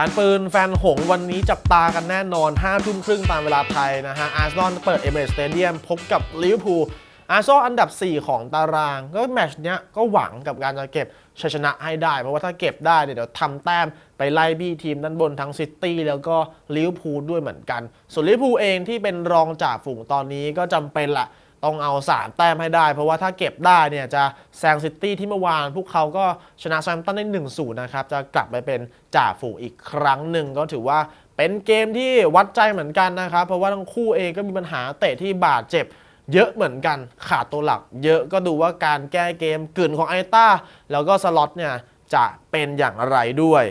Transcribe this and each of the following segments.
แฟนปืนแฟนหงวันนี้จับตากันแน่นอน5ทุ่มครึ่งตามเวลาไทยนะฮะ อาร์เซนอลเปิดเอเมอรสเตเดียมพบกับลิเวอร์พูล อาร์เซนอลอันดับ 4 ของตาราง ก็แมชเนี้ยก็หวังกับการจะเก็บชัยชนะให้ได้ เพราะว่าถ้าเก็บได้เนี่ยเดี๋ยวทำแต้มไปไล่บี้ทีมด้านบนทั้งซิตี้แล้วก็ลิเวอร์พูลด้วยเหมือนกัน ส่วนลิเวอร์พูลเองที่เป็นรองจ่าฝูงตอนนี้ก็จำเป็นละ ต้องเอาสามแต้มให้ได้ เพราะว่าถ้าเก็บได้เนี่ยจะแซงซิตี้ที่เมื่อวาน พวกเขาก็ชนะแซมตันได้1นศูนย์นะครับ จะกลับไปเป็นจ่าฝูงอีกครั้งหนึ่งก็ถือว่าเป็นเกมที่วัดใจเหมือนกันนะครับ เพราะว่าทั้งคู่เองก็มีปัญหาเตะที่บาดเจ็บเยอะเหมือนกันขาดตัวหลัก เยอะก็ดูว่าการแก้เกมกลืนของไอต้าแล้วก็สล็อตเนี่ยจะเป็นอย่างไรด้วย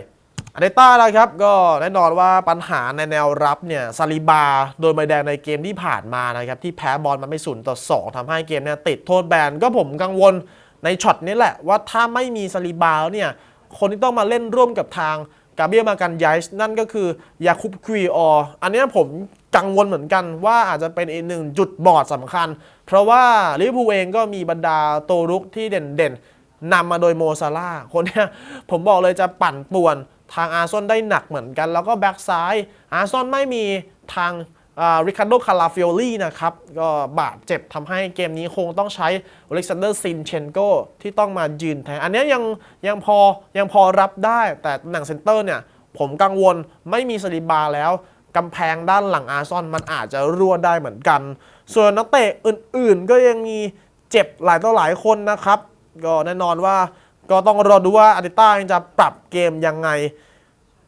อาเดต้าแล้วครับก็แน่นอนว่าปัญหาในแนวรับเนี่ยซาลิบาโดนใบแดงในเกมที่ผ่านมานะครับที่แพ้บอลมันไม่ศูนย์ต่อ2ทำให้เกมเนี่ยติดโทษแบนก็ผมกังวลในช็อตนี้แหละว่าถ้าไม่มีซาลิบาแล้วเนี่ยคนที่ต้องมาเล่นร่วมกับทางกาเบียมากันยส์นั่นก็คือยาคุปควีอออันนี้ผมกังวลเหมือนกันว่าอาจจะเป็นอีกหนึ่งจุดบอดสำคัญ เพราะว่าลิเวอร์พูลเองก็มีบรรดาตัวรุกที่เด่นๆนำมาโดยโมซาร่าคนนี้ผมบอกเลยจะปั่นป่วน ทางอาร์ซอนได้หนักเหมือนกัน แล้วก็แบ็กซ้ายอาร์ซอนไม่มีทางริคาร์โดคาราฟิโอลี่นะครับก็บาดเจ็บทำให้เกมนี้คงต้องใช้อเล็กซานเดอร์ซินเชนโกที่ต้องมายืนแทน อันนี้ยยังยังพอยังพอรับได้แต่ตำแหน่งเซนเตอร์เนี่ยผมกังวลไม่มีสลิบาแล้วกำแพงด้านหลังอาร์ซอนมันอาจจะรั่วได้เหมือนกัน ส่วนนักเตะอื่นๆ ก็ยังมีเจ็บหลายต่อหลายคนนะครับ ก็แน่นอนว่า ก็ต้องรอดูว่าอาร์เตต้าจะปรับเกมยังไง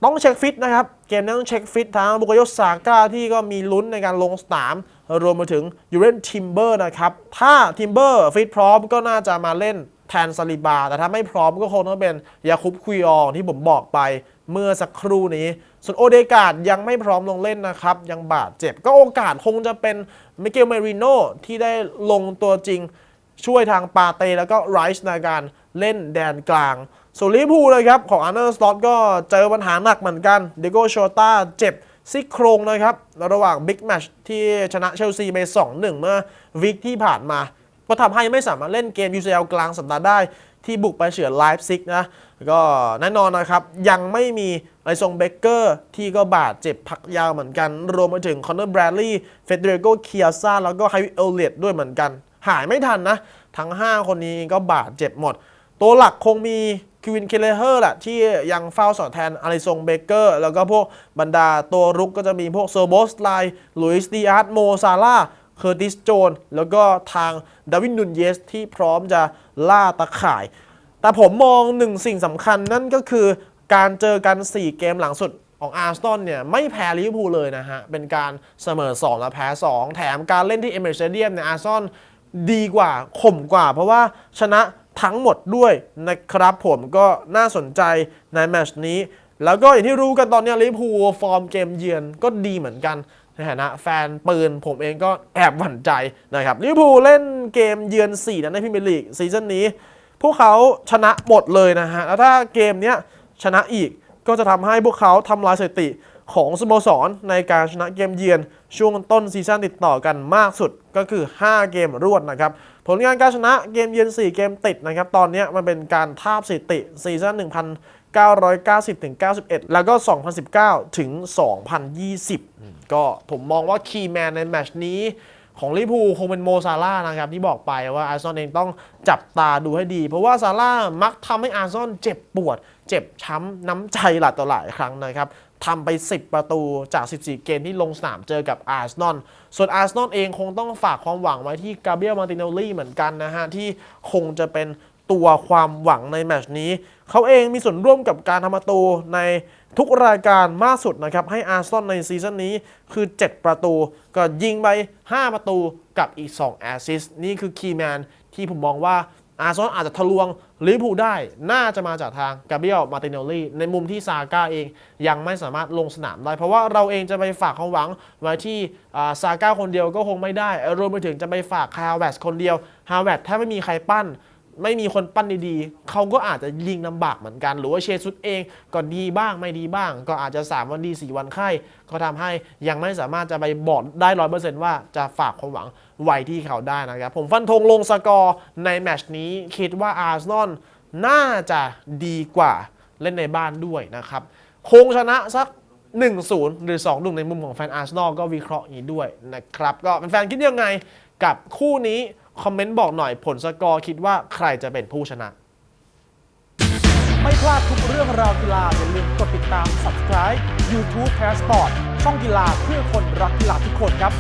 ต้องเช็คฟิตนะครับ เกมนี้ต้องเช็คฟิตทั้งบุกโยสาก้าที่ก็มีลุ้นในการลงสนาม รวมไปถึงยูเรนทิมเบอร์นะครับ ถ้าทิมเบอร์ฟิตพร้อมก็น่าจะมาเล่นแทนซาลิบา แต่ถ้าไม่พร้อมก็คงต้องเป็นยาคุปคุยอองที่ผมบอกไปเมื่อสักครู่นี้ ส่วนโอเดกาดยังไม่พร้อมลงเล่นนะครับ ยังบาดเจ็บ ก็โอกาสคงจะเป็นมิเกลเมริโนที่ได้ลงตัวจริงช่วยทางปาเตแล้วก็ไรส์ในการ เล่นแดนกลางส่วนลิเวอร์พูลเลยครับ ของอาร์เนอร์สล็อตก็เจอปัญหาหนักเหมือนกันเดโกโชต้าเจ็บซี่โครงนะครับ ระหว่างบิ๊กแมชที่ชนะเชลซีไป 2-1 เมื่อวีคที่ผ่านมา ก็ทำให้ไม่สามารถเล่นเกม UCL กลางสัปดาห์ได้ที่บุกไปเฉือนไลฟ์ซิกนะ ก็แน่นอนนะครับ ยังไม่มีไอซงเบเกอร์ที่ก็บาดเจ็บพักยาวเหมือนกัน รวมไปถึงคอนเนอร์แบรดลีย์เฟเดริโกเคียซ่าแล้วก็ไฮวิเอลเลียดด้วยเหมือนกัน หายไม่ทันนะ ทั้ง 5 คนนี้ก็บาดเจ็บหมด ตัวหลักคงมีคิวินเคเลเฮอร์แหละที่ยังเฝ้าสอดแทนอลิซงเบเกอร์ แล้วก็พวกบรรดาตัวรุกก็จะมีพวกเซอร์โบสไลลุยส์ดีอาร์ตโมซาร่าเคอร์ติสโจน แล้วก็ทางดาวินนุนเยสที่พร้อมจะล่าตะข่าย แต่ผมมองหนึ่งสิ่งสำคัญนั่นก็คือการเจอกัน 4 เกมหลังสุดของอาร์สตันเนี่ยไม่แพ้ลิเวอร์พูลเลยนะฮะ เป็นการเสมอ 2 และแพ้ 2 แถมการเล่นที่เอเมอเรสเดียมเนี่ยอาร์สตันดีกว่าข่มกว่า เพราะว่าชนะ ทั้งหมดด้วยนะครับผมก็น่าสนใจในแมชนี้ แล้วก็อย่างที่รู้กันตอนนี้ลิเวอร์พูฟอร์มเกมเยือนก็ดีเหมือนกันในฐานะแฟนปืนผมเองก็แอบหวั่นใจนะครับลิเวอร์พูเล่นเกมเยือน4นัดในพรีเมียร์ลีกซีซั่นนี้ พวกเขาชนะหมดเลยนะฮะแล้วถ้าเกมเนี้ยชนะอีกก็จะทำให้พวกเขาทำลายสถิติของสโมสรในการชนะเกมเยือนช่วงต้นซีซั่นติดต่อกันมากสุดก็คือ 5 เกมรวดนะครับ ผลงานการชนะเกมเยือน4 เกมติดนะครับ ตอนนี้มันเป็นการทาบสถิติซีซั่น1990ถึง91 แล้วก็ 2019 ถึง 2020 ก็ผมมองว่าคีย์แมนในแมชนี้ของลิพูคงเป็นโมซาร่านะครับ ที่บอกไปว่าอาร์ซอลเองต้องจับตาดูให้ดี เพราะว่าซาร่ามักทำให้อาร์ซอลเจ็บปวด เจ็บช้ำน้ำใจหลายต่อหลายครั้งนะครับ ทำไป 10 ประตูจาก 14 เกมที่ลงสนามเจอกับอาร์เซนอล ส่วนอาร์เซนอลเองคงต้องฝากความหวังไว้ที่กาเบรียลมาตินลลี่เหมือนกันนะฮะ ที่คงจะเป็นตัวความหวังในแมชนี้ เขาเองมีส่วนร่วมกับการทำประตูในทุกรายการมากสุดนะครับ ให้อาร์เซนอลในซีซั่นนี้คือ 7 ประตู ก็ยิงไป 5 ประตูกับอีก 2 แอสซิสต์นี่คือคีย์แมนที่ผมมองว่า อาร์เซนอลอาจจะทะลวงลิเวอร์พูลได้ น่าจะมาจากทางกาเบียลมาตินลลี่ในมุมที่ซาก้าเองยังไม่สามารถลงสนามได้ เพราะว่าเราเองจะไปฝากความหวังไว้ที่ซาก้าคนเดียวก็คงไม่ได้รวมไปถึงจะไปฝากคาร์แวสคนเดียวฮาร์แวสถ้าไม่มีใครปั้น ไม่มีคนปั้นดีๆ เขาก็อาจจะยิงลำบากเหมือนกัน หรือว่าเชซุดเองก็ดีบ้างไม่ดีบ้าง ก็อาจจะ 3 วันดี 4 วันไข้ ก็ทำให้ยังไม่สามารถจะไปบอกได้ร้อยเปอร์เซนต์ว่าจะฝากความหวังไว้ที่เขาได้นะครับ ผมฟันธงลงสกอร์ในแมชนี้คิดว่าอาร์เซนอลน่าจะดีกว่าเล่นในบ้านด้วยนะครับคงชนะสัก1-0 หรือ 2-1 ในมุมของแฟนอาร์เซนอลก็วิเคราะห์งี้ด้วยนะครับ ก็แฟนๆคิดยังไงกับคู่นี้ คอมเมนต์บอกหน่อยผลสกอร์คิดว่าใครจะเป็นผู้ชนะ ไม่พลาดทุกเรื่องราวกีฬาอย่าลืมกดติดตาม subscribe YouTube Passport ช่องกีฬาเพื่อคนรักกีฬาทุกคนครับ